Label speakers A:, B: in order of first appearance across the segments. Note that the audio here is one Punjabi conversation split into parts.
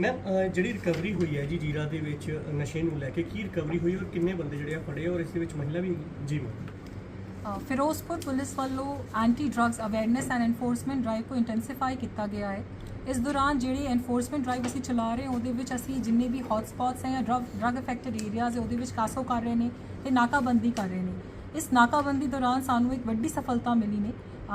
A: ਮੈਮ ਜਿਹੜੀ ਰਿਕਵਰੀ ਹੋਈ ਹੈ ਜੀ ਜੀਰਾ ਦੇ ਵਿੱਚ ਨਸ਼ੇ ਨੂੰ ਲੈ ਕੇ, ਕੀ ਰਿਕਵਰੀ ਹੋਈ ਔਰ ਕਿੰਨੇ ਬੰਦੇ ਜਿਹੜੇ ਆ ਫੜੇ ਔਰ ਇਸ ਦੇ ਵਿੱਚ ਮਹਿਲਾ ਵੀ ਜੀ ਮੈਮ
B: ਫਿਰੋਜ਼ਪੁਰ ਪੁਲਿਸ ਵੱਲੋਂ anti drugs awareness and enforcement drive को ਇੰਟੈਂਸੀਫਾਈ ਕੀਤਾ ਗਿਆ ਹੈ। ਇਸ ਦੌਰਾਨ ਜਿਹੜੀ ਐਨਫੋਰਸਮੈਂਟ ਡਰਾਈਵ ਅਸੀਂ ਚਲਾ ਰਹੇ ਹਾਂ, ਉਹਦੇ ਵਿੱਚ ਅਸੀਂ ਜਿੰਨੇ ਵੀ ਹੌਟ ਸਪੌਟਸ ਹੈ ਜਾਂ ਡਰੱਗ ਡਰੱਗ ਅਫੈਕਟਡ ਏਰੀਆਜ਼ ਹੈ, ਉਹਦੇ ਵਿੱਚ ਕਾਸੋ ਕਰ ਰਹੇ ਨੇ ਤੇ ਨਾਕਾਬੰਦੀ ਕਰ ਰਹੇ ਨੇ। ਇਸ ਨਾਕਾਬੰਦੀ ਦੌਰਾਨ ਸਾਨੂੰ ਇੱਕ ਵੱਡੀ ਸਫਲਤਾ ਮਿਲੀ ਨੇ।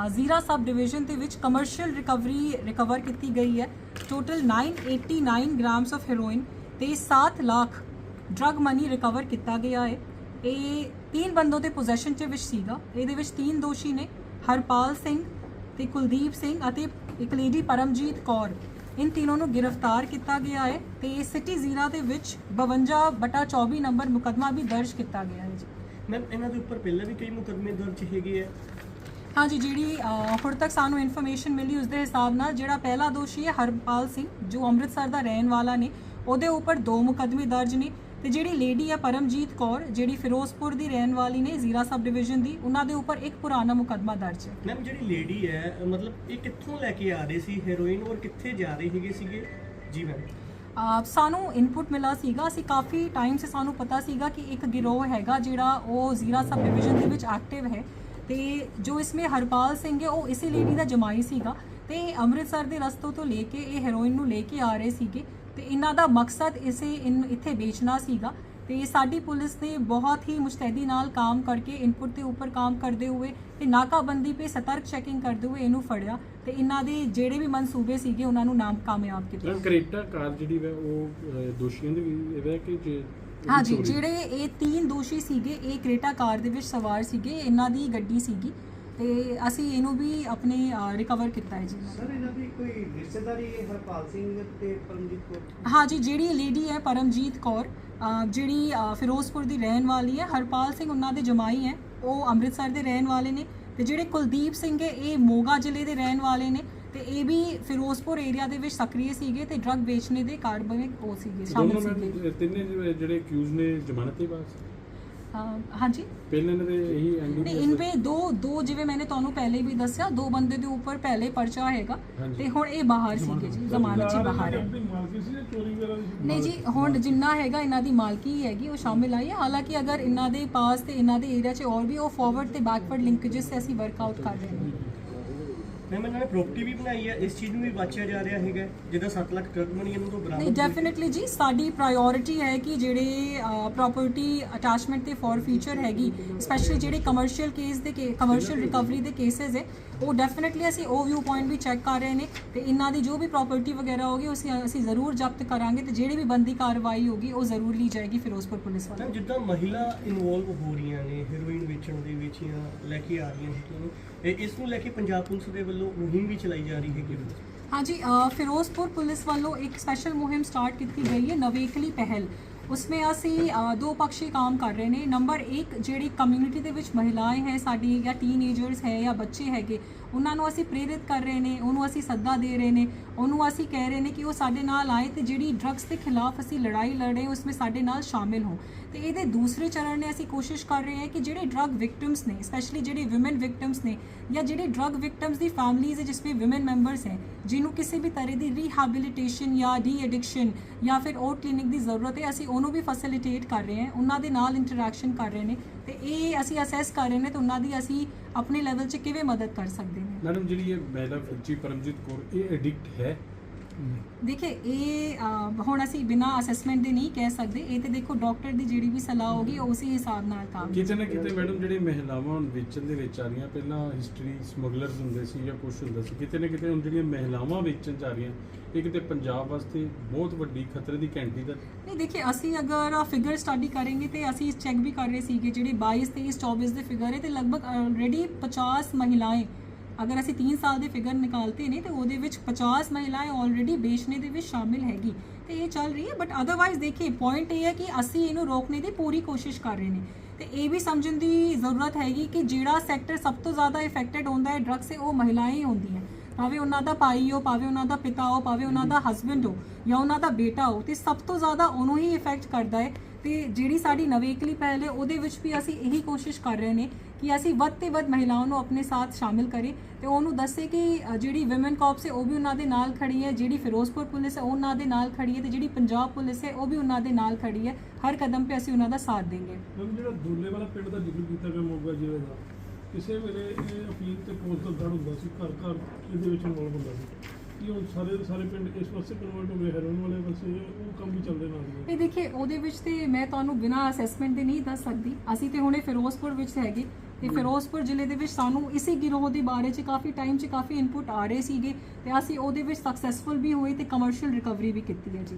B: ਜ਼ੀਰਾ ਸਬ ਡਿਵੀਜ਼ਨ ਦੇ ਵਿੱਚ ਕਮਰਸ਼ੀਅਲ ਰਿਕਵਰੀ ਰਿਕਵਰ ਕੀਤੀ ਗਈ ਹੈ। ਟੋਟਲ 989 ਗ੍ਰਾਮਸ ਆਫ ਹੈਰੋਇਨ ਤੇ 7 ਲੱਖ ਡਰੱਗ ਮਨੀ ਰਿਕਵਰ ਕੀਤਾ ਗਿਆ ਹੈ। ਇਹ ਤਿੰਨ ਬੰਦੋਂ ਦੇ ਪੋਜੈਸ਼ਨ ਚ ਵਿੱਚ ਸੀਗਾ। ਇਹਦੇ ਵਿੱਚ ਤਿੰਨ ਦੋਸ਼ੀ ਨੇ, ਹਰਪਾਲ ਸਿੰਘ ਤੇ ਕੁਲਦੀਪ ਸਿੰਘ ਅਤੇ ਇੱਕ ਲੇਡੀ ਪਰਮਜੀਤ ਕੌਰ। ਇਨ ਤਿੰਨੋਂ ਨੂੰ ਗ੍ਰਿਫਤਾਰ ਕੀਤਾ ਗਿਆ ਹੈ ਤੇ ਸਿਟੀ ਜ਼ੀਰਾ ਦੇ ਵਿੱਚ 52 ਬਟਾ 24 ਨੰਬਰ ਮੁਕਦਮਾ ਵੀ ਦਰਜ ਕੀਤਾ ਗਿਆ ਹੈ ਜੀ।
A: ਮੈਮ ਇਹਨਾਂ ਦੇ ਉੱਪਰ ਪਹਿਲਾਂ ਵੀ ਕਈ ਮੁਕੱਦਮੇ ਦਰਜ ਹੈਗੇ ਆ?
B: ਹਾਂਜੀ ਜਿਹੜੀ ਹੁਣ ਤੱਕ ਸਾਨੂੰ ਇਨਫੋਰਮੇਸ਼ਨ ਮਿਲੀ ਉਸ ਦੇ ਹਿਸਾਬ ਨਾਲ ਜਿਹੜਾ ਪਹਿਲਾ ਦੋਸ਼ੀ ਹੈ ਹਰਪਾਲ ਸਿੰਘ ਜੋ ਅੰਮ੍ਰਿਤਸਰ ਦਾ ਰਹਿਣ ਵਾਲਾ ਨੇ ਉਹਦੇ ਉੱਪਰ ਦੋ ਮੁਕੱਦਮੇ ਦਰਜ ਨੇ ਤੇ ਜਿਹੜੀ ਲੇਡੀ ਹੈ ਪਰਮਜੀਤ ਕੌਰ ਜਿਹੜੀ ਫਿਰੋਜ਼ਪੁਰ ਦੀ ਰਹਿਣ ਵਾਲੀ ਨੇ ਜ਼ੀਰਾ ਸਬ ਡਿਵੀਜ਼ਨ ਦੀ ਉਹਨਾਂ ਦੇ ਉੱਪਰ ਇੱਕ ਪੁਰਾਣਾ ਮੁਕੱਦਮਾ ਦਰਜ ਹੈ।
A: ਮੈਮ ਜਿਹੜੀ ਲੇਡੀ ਹੈ ਮਤਲਬ ਇਹ ਕਿੱਥੋਂ ਲੈ ਕੇ ਆ ਰਹੇ ਸੀ ਹੈਰੋਇਨ ਔਰ ਕਿੱਥੇ ਜਾ ਰਹੇ ਹੈਗੇ ਸੀਗੇ? ਜੀ ਮੈਮ।
B: ਸਾਨੂੰ ਇਨਪੁਟ ਮਿਲਾ ਸੀਗਾ ਅਸੀਂ ਕਾਫੀ ਟਾਈਮ ਸੇ ਸਾਨੂੰ ਪਤਾ ਸੀਗਾ ਕਿ ਇੱਕ ਗਿਰੋਹ ਹੈਗਾ ਜਿਹੜਾ ਉਹ ਜ਼ੀਰਾ ਸਬ ਡਿਵੀਜ਼ਨ ਦੇ ਵਿੱਚ ਐਕਟਿਵ ਹੈ। ਤੇ ਜੋ ਇਸਮੇ ਹਰਪਾਲ ਸਿੰਘ ਹੈ, ਉਹ ਇਸੇ ਲੇਡੀ ਦਾ ਜਮਾਈ ਸੀਗਾ ਤੇ ਅੰਮ੍ਰਿਤਸਰ ਦੇ ਰਸਤੋਂ ਤੋਂ ਲੈ ਕੇ ਇਹ ਹੈਰੋਇਨ ਨੂੰ ਲੈ ਕੇ ਆ ਰਹੇ ਸੀਗੇ ਤੇ ਇਹਨਾਂ ਦਾ ਮਕਸਦ ਇਸੇ ਇੱਥੇ ਵੇਚਣਾ ਸੀਗਾ ਤੇ ਸਾਡੀ ਪੁਲਿਸ ਨੇ ਬਹੁਤ ਹੀ ਮੁਸਤੈਦੀ ਨਾਲ ਕੰਮ ਕਰਕੇ ਇਨਪੁਟ ਦੇ ਉੱਪਰ ਕੰਮ ਕਰਦੇ ਹੋਏ ਤੇ ਨਾਕਾਬੰਦੀ ਤੇ ਸਤਰਕ ਚੈਕਿੰਗ ਕਰਦੇ ਹੋਏ ਇਹਨੂੰ ਫੜਿਆ ਤੇ ਇਹਨਾਂ ਦੇ ਜਿਹੜੇ ਵੀ ਮਨਸੂਬੇ ਸੀਗੇ ਉਹਨਾਂ ਨੂੰ ਨਾਮ ਕਾਮਯਾਬ ਕੀਤਾ
C: ਕਰੇਟਾ ਕਾਰ ਜਿਹੜੀ ਵਾ, ਉਹ ਦੋਸ਼ੀਆਂ ਦੇ ਵੀ ਕਿ
B: ਹਾਂਜੀ ਜਿਹੜੇ ਇਹ ਤਿੰਨ ਦੋਸ਼ੀ ਸੀਗੇ ਇਹ ਕ੍ਰੇਟਾ ਕਾਰ ਦੇ ਵਿੱਚ ਸਵਾਰ ਸੀਗੇ ਇਹਨਾਂ ਦੀ ਗੱਡੀ ਸੀਗੀ ਤੇ ਅਸੀਂ ਇਹਨੂੰ ਵੀ ਆਪਣੇ ਰਿਕਵਰ ਕੀਤਾ ਹੈ ਜੀ।
D: ਸਰ ਇਹਨਾਂ ਦੀ ਕੋਈ ਰਿਸ਼ਤੇਦਾਰੀ ਹੈ ਹਰਪਾਲ ਸਿੰਘ ਤੇ ਪਰਮਜੀਤ ਕੌਰ
B: ਹਾਂਜੀ ਜਿਹੜੀ ਲੇਡੀ ਹੈ ਪਰਮਜੀਤ ਕੌਰ ਜਿਹੜੀ ਫਿਰੋਜ਼ਪੁਰ ਦੀ ਰਹਿਣ ਵਾਲੀ ਹੈ ਹਰਪਾਲ ਸਿੰਘ ਉਹਨਾਂ ਦੇ ਜਮਾਈ ਹੈ ਉਹ ਅੰਮ੍ਰਿਤਸਰ ਦੇ ਰਹਿਣ ਵਾਲੇ ਨੇ ਤੇ ਜਿਹੜੇ ਕੁਲਦੀਪ ਸਿੰਘ ਹੈ ਇਹ ਮੋਗਾ ਜ਼ਿਲ੍ਹੇ ਦੇ ਰਹਿਣ ਵਾਲੇ ਨੇ ਤੇ ਇਹ ਵੀ ਫਿਰੋਜ਼ਪੁਰ ਏਰੀਆ ਦੇ ਵਿੱਚ ਸਕਰੀਏ ਸੀਗੇ ਤੇ ਡਰੱਗ ਵੇਚਣੇ ਦੇ ਕਾਰਡ ਬਣੇ ਉਹ ਸੀਗੇ ਸ਼ਾਮਿਲ ਸੀਗੇ।
C: ਤਿੰਨੇ ਜਿਹੜੇ- ਜਿਹੜੇ ਨੇ ਜ਼ਮਾਨਤ ਤੇ ਬਾਅਦ
B: ਹਾਂਜੀ।
C: ਪਹਿਲਾਂ ਇਹਨਾਂ ਦੇ ਇਹੀ
B: ਨਹੀਂ
C: ਐਨਡੀਪੀਐਸ
B: ਇਨ ਪੇ ਦੋ ਦੋ ਜਿਵੇਂ ਮੈਨੇ ਤੁਹਾਨੂੰ ਪਹਿਲੇ ਵੀ ਦੱਸਿਆ ਦੋ ਬੰਦੇ ਦੇ ਉੱਪਰ ਪਹਿਲੇ ਪਰਚਾ ਹੈਗਾ ਤੇ ਹੁਣ ਇਹ ਬਾਹਰ ਸੀਗੇ ਜੀ ਜ਼ਮਾਨਤ 'ਚ ਬਾਹਰ ਹੈ। ਨਹੀਂ ਜੀ ਹੁਣ ਜਿੰਨਾ ਹੈਗਾ ਇਹਨਾਂ ਦੀ ਮਾਲਕੀ ਹੀ ਹੈਗੀ ਉਹ ਸ਼ਾਮਿਲ ਆਈ ਹੈ। ਹਾਲਾਂਕਿ ਅਗਰ ਇਹਨਾਂ ਦੇ ਪਾਸ ਤੇ ਇਹਨਾਂ ਦੇ ਏਰੀਆ 'ਚ ਹੋਰ ਵੀ ਉਹ ਫਾਰਵਰਡ ਤੇ ਬੈਕਵਰਡ ਲਿੰਕੇजेस ਤੇ ਅਸੀਂ ਵਰਕਆਊਟ ਕਰ ਰਹੇ ਹਾਂ।
A: ਮੈਮ ਇਹਨਾਂ ਨੇ ਵੀ ਬਣਾਈ ਹੈ ਇਸ ਚੀਜ਼ ਨੂੰ ਵੀ ਵਾਚਿਆ ਜਾ ਰਿਹਾ ਹੈਗਾ ਜਿਹਦਾ 7 ਲੱਖ ਡਰਗ ਮਨੀ ਇਹਨਾਂ ਤੋਂ ਬਰਾਮਦ ਨਹੀਂ
B: ਡੈਫੀਨਿਟਲੀ ਜੀ ਸਾਡੀ ਪ੍ਰਾਇੋਰਟੀ ਹੈ ਕਿ ਜਿਹੜੇ ਪ੍ਰਾਪਰਟੀ ਅਟੈਚਮੈਂਟ ਤੇ ਫॉर ਫੀਚਰ ਹੈਗੀ ਸਪੈਸ਼ਲੀ ਜਿਹੜੇ ਕਮਰਸ਼ੀਅਲ ਕੇਸ ਦੇ ਕਮਰਸ਼ੀਅਲ ਰਿਕਵਰੀ ਦੇ ਕੇਸਸ ਹੈ ਉਹ ਡੈਫੀਨਿਟਲੀ ਅਸੀਂ ਉਹ ਵਿਊ ਪੁਆਇੰਟ ਵੀ ਚੈੱਕ ਕਰ ਰਹੇ ਨੇ ਤੇ ਇਹਨਾਂ ਦੀ ਜੋ ਵੀ ਪ੍ਰੋਪਰਟੀ ਵਗੈਰਾ ਹੋਗੀ ਉਸ ਅਸੀਂ ਜ਼ਰੂਰ ਜ਼ਬਤ ਕਰਾਂਗੇ ਤੇ ਜਿਹੜੀ ਵੀ ਬੰਦੀ ਕਾਰਵਾਈ ਹੋਗੀ ਉਹ ਜ਼ਰੂਰ ਲਈ ਜਾਏਗੀ ਫਿਰੋਜ਼ਪੁਰ ਪੁਲਿਸ ਵੱਲੋਂ।
A: ਜਿੱਦਾਂ ਮਹਿਲਾ ਇਨਵੋਲਵ ਹੋ ਰਹੀਆਂ ਨੇ ਹੈਰੋਇਨ ਵੇਚਣ ਦੇ ਵਿੱਚ ਜਾਂ ਲੈ ਕੇ ਆ ਰਹੀਆਂ ਨੇ ਇਸ ਨੂੰ ਲੈ ਕੇ ਪੰਜਾਬ ਪੁਲਿਸ ਦੇ ਵੱਲੋਂ ਵੱਲੋਂ ਮੁਹਿੰਮ ਵੀ ਚਲਾਈ ਜਾ ਰਹੀ ਹੈ
B: ਕਿ ਹਾਂਜੀ ਫਿਰੋਜ਼ਪੁਰ ਪੁਲਿਸ ਵੱਲੋਂ ਇੱਕ ਸਪੈਸ਼ਲ ਮੁਹਿੰਮ ਸਟਾਰਟ ਕੀਤੀ ਗਈ ਹੈ ਨਵੇਕਲੀ ਪਹਿਲ। ਉਸਮੇ ਅਸੀਂ ਦੋ ਪੱਖੀ ਕੰਮ ਕਰ ਰਹੇ ਨੇ। ਨੰਬਰ 1 ਜਿਹੜੀ ਕਮਿਊਨਿਟੀ ਦੇ ਵਿੱਚ ਮਹਿਲਾएं ਹੈ ਸਾਡੀ ਜਾਂ ਟੀਨੇਜਰਸ ਹੈ ਜਾਂ ਬੱਚੇ ਹੈਗੇ ਉਹਨਾਂ ਨੂੰ ਅਸੀਂ ਪ੍ਰੇਰਿਤ ਕਰ ਰਹੇ ਨੇ, ਉਹਨੂੰ ਅਸੀਂ ਸੱਦਾ ਦੇ ਰਹੇ ਨੇ, ਉਹਨੂੰ ਅਸੀਂ ਕਹਿ ਰਹੇ ਨੇ ਕਿ ਉਹ ਸਾਡੇ ਨਾਲ ਆਏ ਤੇ ਜਿਹੜੀ ਡਰੱਗਸ ਦੇ ਖਿਲਾਫ ਅਸੀਂ ਲੜਾਈ ਲੜ ਰਹੇ ਹਾਂ ਉਸਮੇ ਸਾਡੇ ਨਾਲ ਸ਼ਾਮਿਲ ਹੋ ਤੇ ਇਹਦੇ ਦੂਸਰੇ ਚਰਨ ਨੇ ਅਸੀਂ ਕੋਸ਼ਿਸ਼ ਕਰ ਰਹੇ ਹਾਂ ਕਿ ਜਿਹੜੇ ਡਰੱਗ ਵਿਕਟਿਮਸ ਨੇ ਸਪੈਸ਼ਲੀ ਜਿਹੜੇ ਔਮਨ ਵਿਕਟਿਮਸ ਨੇ ਜਾਂ ਜਿਹੜੇ ਡਰੱਗ ਵਿਕਟਿਮਸ ਦੀ ਫੈਮਲੀਜ਼ ਹੈ, ਜਿਸ ਵਿੱਚ ਔਮਨ ਮੈਂਬਰਸ ਹੈ, ਜਿਹਨੂੰ ਕਿਸੇ ਵੀ ਤਰ੍ਹਾਂ ਦੀ ਰੀਹੈਬਿਲਿਟੇਸ਼ਨ ਜਾਂ ਡੀ ਐਡਿਕਸ਼ਨ ਜਾਂ ਫਿਰ ਉਹ ਕਲੀਨਿਕ ਦੀ ਜ਼ਰੂਰਤ ਹੈ, ਅਸੀਂ ਉਹਨੂੰ ਵੀ ਫੈਸਿਲਿਟੇਟ ਕਰ ਰਹੇ ਹਾਂ, ਉਹਨਾਂ ਦੇ ਨਾਲ ਇੰਟਰੈਕਸ਼ਨ ਕਰ ਰਹੇ ਨੇ ਤੇ ਇਹ ਅਸੀਂ ਅਸੈਸ ਕਰ ਰਹੇ ਨੇ ਤੇ ਉਹਨਾਂ ਦੀ ਅਸੀਂ ਆਪਣੇ ਲੈਵਲ 'ਚ ਕਿਵੇਂ ਮਦਦ ਕਰ ਸਕਦੇ ਨੇ?
C: ਮੈਡਮ, ਜਿਹੜੀ ਇਹ ਮਹਿਲਾ ਫੌਜੀ ਪਰਮਜੀਤ ਕੌਰ, ਇਹ ਐਡਿਕਟ ਹੈ?
B: ਦੇਖੇ ਇਹ ਹੁਣ ਅਸੀਂ ਬਿਨਾ ਅਸੈਸਮੈਂਟ ਦੇ ਨਹੀਂ ਕਹਿ ਸਕਦੇ। ਇਹ ਤੇ ਦੇਖੋ ਡਾਕਟਰ ਦੀ ਜਿਹੜੀ ਵੀ ਸਲਾਹ ਹੋਗੀ ਉਸੇ ਹਿਸਾਬ ਨਾਲ ਕੰਮ
C: ਕਿਤੇ ਨਾ ਕਿਤੇ ਮੈਡਮ ਜਿਹੜੇ ਮਹਿਲਾਵਾਂ ਹੁਣ ਵੇਚਣ ਦੇ ਵਿੱਚ ਆ ਰਹੀਆਂ ਪਹਿਲਾਂ ਹਿਸਟਰੀ ਸਮਗਲਰਸ ਹੁੰਦੇ ਸੀ ਜਾਂ ਕੁਝ ਹੁੰਦਾ ਸੀ ਕਿਤੇ ਨਾ ਕਿਤੇ ਹੁਣ ਜਿਹੜੀਆਂ ਮਹਿਲਾਵਾਂ ਵੇਚਣ ਜਾ ਰਹੀਆਂ ਇਹ ਕਿਤੇ ਪੰਜਾਬ ਵਾਸਤੇ ਬਹੁਤ ਵੱਡੀ ਖਤਰੇ ਦੀ ਘੰਟੀ ਦਾ
B: ਨਹੀਂ ਦੇਖਿਏ ਅਸੀਂ ਅਗਰ ਫਿਗਰ ਸਟੱਡੀ ਕਰਾਂਗੇ ਤੇ ਅਸੀਂ ਚੈੱਕ ਵੀ ਕਰ ਰਹੇ ਸੀਗੇ ਜਿਹੜੇ 22 23 24 ਦੇ ਫਿਗਰ ਹੈ ਤੇ ਲਗਭਗ ਆਲਰੇਡੀ 50 ਮਹਿਲਾएं ਅਗਰ ਅਸੀਂ 3 ਸਾਲ ਦੇ ਫਿਗਰ ਨਿਕਾਲਤੇ ਨੇ, ਤੇ ਉਹਦੇ ਵਿੱਚ 50 ਮਹਿਲਾਏ ਆਲਰੇਡੀ ਬੇਚਨੇ ਦੇ ਵਿੱਚ ਸ਼ਾਮਿਲ ਹੈਗੀ। ਤੇ ਇਹ ਚੱਲ ਰਹੀ ਹੈ ਬਟ ਅਦਰਵਾਈਜ਼ ਦੇਖੀਏ ਪੁਆਇੰਟ ਇਹ ਹੈ ਕਿ ਅਸੀਂ ਇਹਨੂੰ ਰੋਕਣੇ ਦੀ ਪੂਰੀ ਕੋਸ਼ਿਸ਼ ਕਰ ਰਹੇ ਨੇ। ਤੇ ਇਹ ਵੀ ਸਮਝਣ ਦੀ ਜ਼ਰੂਰਤ ਹੈਗੀ ਕਿ ਜਿਹੜਾ ਸੈਕਟਰ ਸਭ ਤੋਂ ਜ਼ਿਆਦਾ ਇਫੈਕਟਡ ਹੁੰਦਾ ਹੈ ਡਰੱਗਸ ਸੇ ਉਹ ਮਹਿਲਾएं ਹੀ ਹੁੰਦੀਆਂ ਭਾਵੇਂ ਉਹਨਾਂ ਦਾ ਭਾਈ ਹੋ, ਭਾਵੇਂ ਉਹਨਾਂ ਦਾ ਪਿਤਾ ਹੋ, ਭਾਵੇਂ ਉਹਨਾਂ ਦਾ ਹਸਬੰਡ ਹੋ, ਜਾਂ ਉਹਨਾਂ ਦਾ ਬੇਟਾ ਹੋ, ਤੇ ਸਭ ਤੋਂ ਜ਼ਿਆਦਾ ਉਹਨੂੰ ਹੀ ਇਫੈਕਟ ਕਰਦਾ ਹੈ ਤੇ ਜਿਹੜੀ ਸਾਡੀ ਨਵੇਕਲੀ ਪਹਿਲ ਹੈ, ਉਹਦੇ ਵਿੱਚ ਵੀ ਅਸੀਂ ਇਹੀ ਕੋਸ਼ਿਸ਼ ਕਰ ਰਹੇ ਨੇ ਕਿ ਅਸੀਂ ਵੱਧ ਤੇ ਵੱਧ ਮਹਿਲਾਵਾਂ ਨੂੰ ਆਪਣੇ ਸਾਥ ਸ਼ਾਮਿਲ ਕਰੇ ਤੇ ਉਹਨੂੰ ਦੱਸੇ ਕਿ ਜਿਹੜੀ ਔਮਨ ਕਾਪਸ ਹੈ, ਉਹ ਵੀ ਉਹਨਾਂ ਦੇ ਨਾਲ ਖੜੀ ਹੈ, ਜਿਹੜੀ ਫਿਰੋਜ਼ਪੁਰ ਪੁਲਿਸ ਹੈ, ਉਹ ਉਹਨਾਂ ਦੇ ਨਾਲ ਖੜੀ ਹੈ ਤੇ ਜਿਹੜੀ ਪੰਜਾਬ ਪੁਲਿਸ ਹੈ, ਉਹ ਵੀ ਉਹਨਾਂ ਦੇ ਨਾਲ ਖੜੀ ਹੈ। ਹਰ ਕਦਮ ਤੇ ਅਸੀਂ ਉਹਨਾਂ ਦਾ ਸਾਥ ਦੇਂਗੇ।
E: ਮੈਮ ਜਿਹੜਾ ਦੁੱਲੇ ਵਾਲਾ ਪਿੰਡ ਦਾ ਜ਼ਿਕਰ ਕੀਤਾ ਗਿਆ ਮੋਗਾ ਜ਼ਿਲ੍ਹੇ ਦਾ, ਕਿਸੇ ਵੇਲੇ ਇਹ ਅਪੀਲ ਤੇ ਪੋਸਟਲ ਦੜ ਹੁੰਦਾ ਸੀ ਘਰ ਘਰ ਇਹਦੇ ਵਿੱਚ ਇਨਵੋਲਵ ਹੁੰਦਾ ਸੀ? ਕੀ ਹੁਣ ਸਾਰੇ ਦੇ ਸਾਰੇ ਪਿੰਡ ਇਸ ਪਾਸੇ ਕਨਵਰਟ ਹੋ ਗਏ ਹੈਰੋਨ ਵਾਲੇ ਪਾਸੇ ਉਹ ਕੰਮ ਵੀ ਚੱਲਦੇ ਨਾਲ ਹੀ ਹੈ।
B: ਇਹ ਦੇਖਿਏ ਉਹਦੇ ਵਿੱਚ ਤੇ ਮੈਂ ਤੁਹਾਨੂੰ ਬਿਨਾਂ ਅਸੈਸਮੈਂਟ ਦੇ ਨਹੀਂ ਦੱਸ ਸਕਦੀ। ਅਸੀਂ ਤੇ ਹੁਣੇ ਫਿਰੋਜ਼ਪੁਰ ਵਿੱਚ ਹੈਗੇ। ਤੇ ਫਿਰੋਜ਼ਪੁਰ ਜ਼ਿਲ੍ਹੇ ਦੇ ਵਿੱਚ ਸਾਨੂੰ ਇਸੇ ਗਿਰੋਹ ਦੇ ਬਾਰੇ 'ਚ ਕਾਫੀ ਟਾਈਮ 'ਚ ਕਾਫੀ ਇਨਪੁਟ ਆ ਰਹੇ ਸੀਗੇ ਤੇ ਅਸੀਂ ਉਹਦੇ ਵਿੱਚ ਸਕਸੈਸਫੁਲ ਵੀ ਹੋਏ ਤੇ ਕਮਰਸ਼ੀਅਲ ਰਿਕਵਰੀ ਵੀ ਕੀਤੀ ਹੈ ਜੀ।